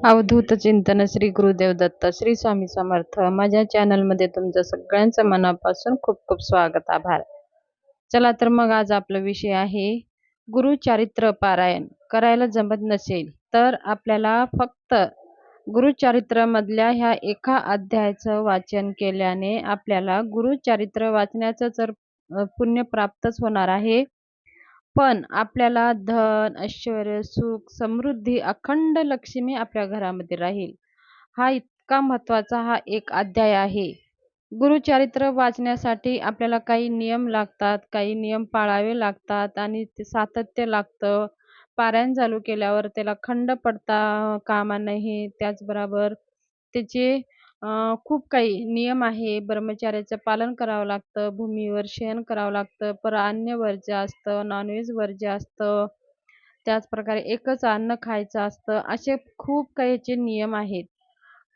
अवधूत चिंतन श्री गुरुदेव दत्त श्री स्वामी समर्थ. माझ्या चॅनलमध्ये तुमचं सगळ्यांचं मनापासून खूप खूप स्वागत आभार. चला तर मग आज आपला विषय आहे गुरुचारित्र पारायण. करायला जमत नसेल तर आपल्याला फक्त गुरुचारित्रामधल्या ह्या एका अध्यायाचं वाचन केल्याने आपल्याला गुरुचारित्र वाचण्याचं जर पुण्य प्राप्तच होणार आहे पण आपल्याला धन ऐश्वर सुख समृद्धी अखंड लक्ष्मी आपल्या घरामध्ये राहील. हा इतका महत्त्वाचा हा एक अध्याय आहे. गुरुचरित्र वाचण्यासाठी आपल्याला काही नियम लागतात काही नियम पाळावे लागतात आणि ते सातत्य लागतं. पारायण चालू केल्यावर त्याला खंड पडता कामा नये त्याचबरोबर त्याचे खूप काही नियम आहे. ब्रह्मचार्याचं पालन करावं लागतं. भूमीवर शयन करावं लागतं. पर अन्न वर्ज्य असतं नॉनव्हेज वर्ज्य असतं त्याचप्रकारे एकच अन्न खायचं असतं असे खूप काही याचे नियम आहेत.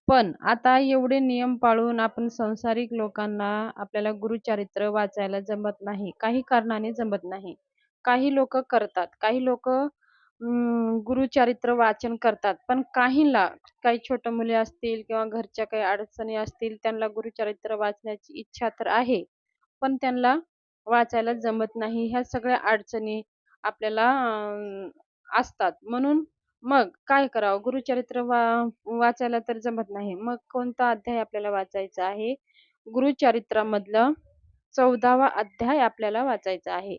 पण आता एवढे नियम पाळून आपण संसारिक लोकांना आपल्याला गुरुचरित्र वाचायला जमत नाही. काही कारणाने जमत नाही. काही लोक करतात. काही लोक गुरुचरित्र वाचन करतात. पण काहींना काही छोटे मुले असतील किंवा घरच्या काही अडचणी असतील त्यांना गुरुचरित्र वाचण्याची इच्छा तर आहे. पण त्यांना वाचायला जमत नाही. ह्या सगळ्या अडचणी आपल्याला असतात. म्हणून मग काय करावं? गुरुचरित्र वा वाचायला तर जमत नाही. मग कोणता अध्याय आपल्याला वाचायचा आहे? गुरुचरित्रामधलं चौदावा अध्याय आपल्याला वाचायचा आहे.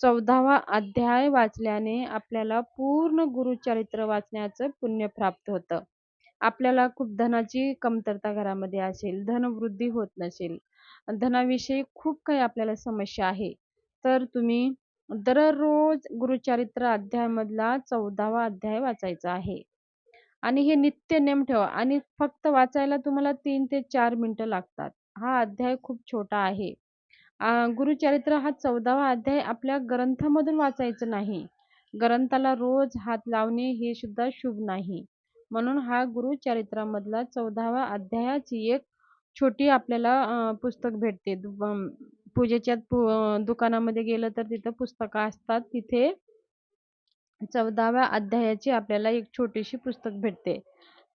चौदावा अध्याय वाचल्याने आपल्याला पूर्ण गुरुचरित्र वाचण्याचं पुण्य प्राप्त होतं. आपल्याला खूप धनाची कमतरता घरामध्ये असेल धनवृद्धी होत नसेल धनाविषयी खूप काही आपल्याला समस्या आहे. तर तुम्ही दररोज गुरुचरित्र अध्यायामधला चौदावा अध्याय वाचायचा आहे. आणि हे नित्य नेम ठेवा आणि फक्त वाचायला तुम्हाला तीन ते चार मिनिटं लागतात. हा अध्याय खूप छोटा आहे. गुरुचरित्र हा चौदावा अध्याय आपल्या ग्रंथामधून वाचायचं नाही. ग्रंथाला रोज हात लावणे हे सुद्धा शुभ नाही. म्हणून हा गुरुचरित्रामधला चौदावा अध्यायाची एक छोटी आपल्याला पुस्तक भेटते. पूजेच्या दुकानामध्ये गेलं तर तिथं पुस्तकं असतात. तिथे चौदाव्या अध्यायाची आपल्याला एक छोटीशी पुस्तक भेटते.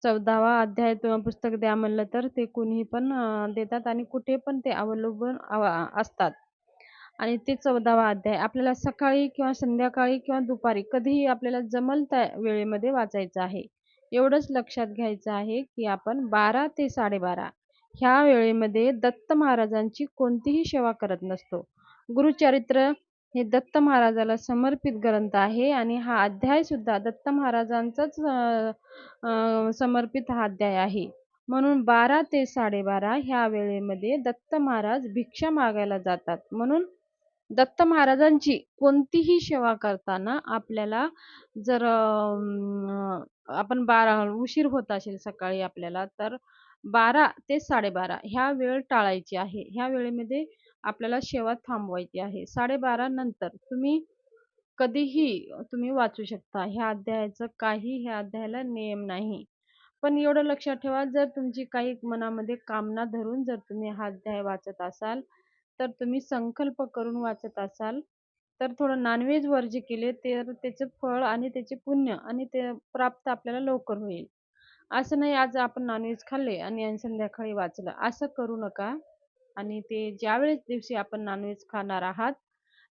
चौदावा अध्याय पुस्तक द्या म्हणलं तर ते कुणीही पण देतात आणि कुठे पण ते अवलंबून असतात. आणि ते चौदावा अध्याय आपल्याला सकाळी किंवा संध्याकाळी किंवा दुपारी कधीही आपल्याला जमल त्या वेळेमध्ये वाचायचं आहे. एवढंच लक्षात घ्यायचं आहे की आपण बारा ते साडेबारा ह्या वेळेमध्ये दत्त महाराजांची कोणतीही सेवा करत नसतो. गुरुचरित्र हे दत्त महाराजाला समर्पित ग्रंथ आहे आणि हा अध्याय सुद्धा दत्त महाराजांचाच समर्पित हा अध्याय आहे. म्हणून बारा ते साडेबारा ह्या वेळेमध्ये दत्त महाराज भिक्षा मागायला जातात. म्हणून दत्त महाराजांची कोणतीही सेवा करताना आपल्याला जर आपण बारा उशीर होत असेल सकाळी आपल्याला तर बारा ते साडेबारा ह्या वेळ टाळायची आहे. ह्या वेळेमध्ये आपल्याला सेवा थांबवायची आहे. साडेबारा नंतर तुम्ही कधीही तुम्ही वाचू शकता. ह्या अध्यायाचं काही ह्या अध्यायाला नियम नाही. पण एवढं लक्षात ठेवा जर तुमची काही मनामध्ये कामना धरून जर तुम्ही हा अध्याय वाचत असाल तर तुम्ही संकल्प करून वाचत असाल तर थोडं नॉनव्हेज वर्ज केले तर त्याचं फळ आणि त्याचे पुण्य आणि ते प्राप्त आपल्याला लवकर होईल. असं नाही आज आपण नॉनव्हेज खाल्ले आणि संध्याकाळी वाचलं. असं करू नका. आणि ते ज्यावेळेस दिवशी आपण नॉनव्हेज खाणार आहात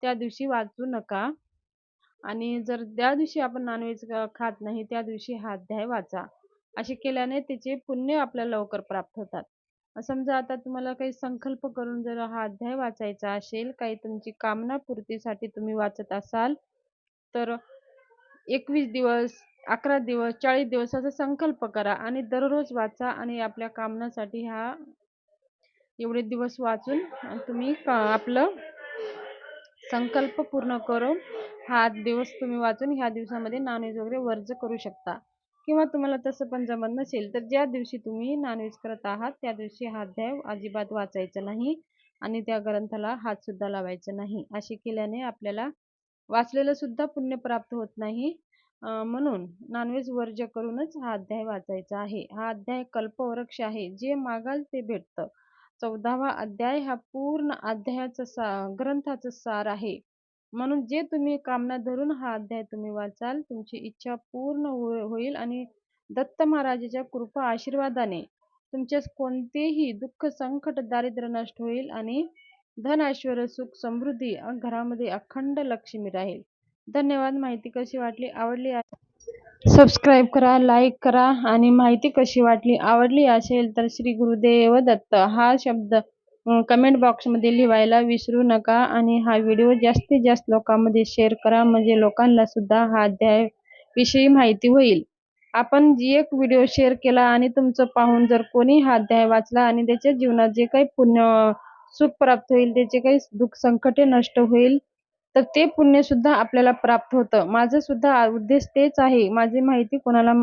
त्या दिवशी वाचू नका. आणि जर ज्या दिवशी आपण नॉनव्हेज खात नाही त्या दिवशी हा अध्याय वाचा. असे केल्याने त्याचे पुण्य आपल्याला लवकर प्राप्त होतात. समजा आता तुम्हाला काही संकल्प करून जर हा अध्याय वाचायचा असेल काही तुमची कामना पूर्तीसाठी तुम्ही वाचत असाल तर एकवीस दिवस अकरा दिवस चाळीस दिवस असा संकल्प करा आणि दररोज वाचा आणि आपल्या कामनासाठी हा एवढे दिवस वाचून तुम्ही आपलं संकल्प पूर्ण करून हा दिवस तुम्ही वाचून ह्या दिवसामध्ये नॉनव्हेज वगैरे वर्ज करू शकता. किंवा तुम्हाला तसं पण जमत नसेल तर ज्या दिवशी तुम्ही नॉनव्हेज करत आहात त्या दिवशी हा अध्याय अजिबात वाचायचा नाही आणि त्या ग्रंथाला हात सुद्धा लावायचा नाही. असे केल्याने आपल्याला वाचलेलं सुद्धा पुण्य प्राप्त होत नाही. म्हणून नॉनव्हेज वर्ज करूनच हा अध्याय वाचायचा आहे. हा अध्याय कल्पवृक्ष आहे. जे मागाल ते भेटतं. चौदावा अध्याय हा पूर्ण अध्यायाचा सा ग्रंथाचा सार आहे. म्हणून जे तुम्ही कामना धरून हा अध्याय तुम्ही वाचाल तुमची इच्छा पूर्ण हो, होईल आणि दत्त महाराजाच्या कृपा आशीर्वादाने तुमच्या कोणतेही दुःख संकट दारिद्र्य नष्ट होईल आणि धन ऐश्वर सुख समृद्धी घरामध्ये अखंड लक्ष्मी राहील. धन्यवाद. माहिती कशी वाटली? आवडली सबस्क्राईब करा लाईक करा आणि माहिती कशी वाटली आवडली असेल तर श्री गुरुदेव दत्त हा शब्द कमेंट बॉक्समध्ये लिहायला विसरू नका आणि हा व्हिडिओ जास्तीत जास्त लोकांमध्ये शेअर करा. म्हणजे लोकांना सुद्धा हा अध्याय विषयी माहिती होईल. आपण जी एक व्हिडिओ शेअर केला आणि तुमचं पाहून जर कोणी हा अध्याय वाचला आणि त्याच्या जीवनात जे काही पुण्य सुख प्राप्त होईल त्याचे काही दुःख संकटे नष्ट होईल तर ते पुण्य सुद्धा आपल्याला प्राप्त होतं. माझं सुद्धा उद्देश तेच आहे. माझी माहिती कोणाला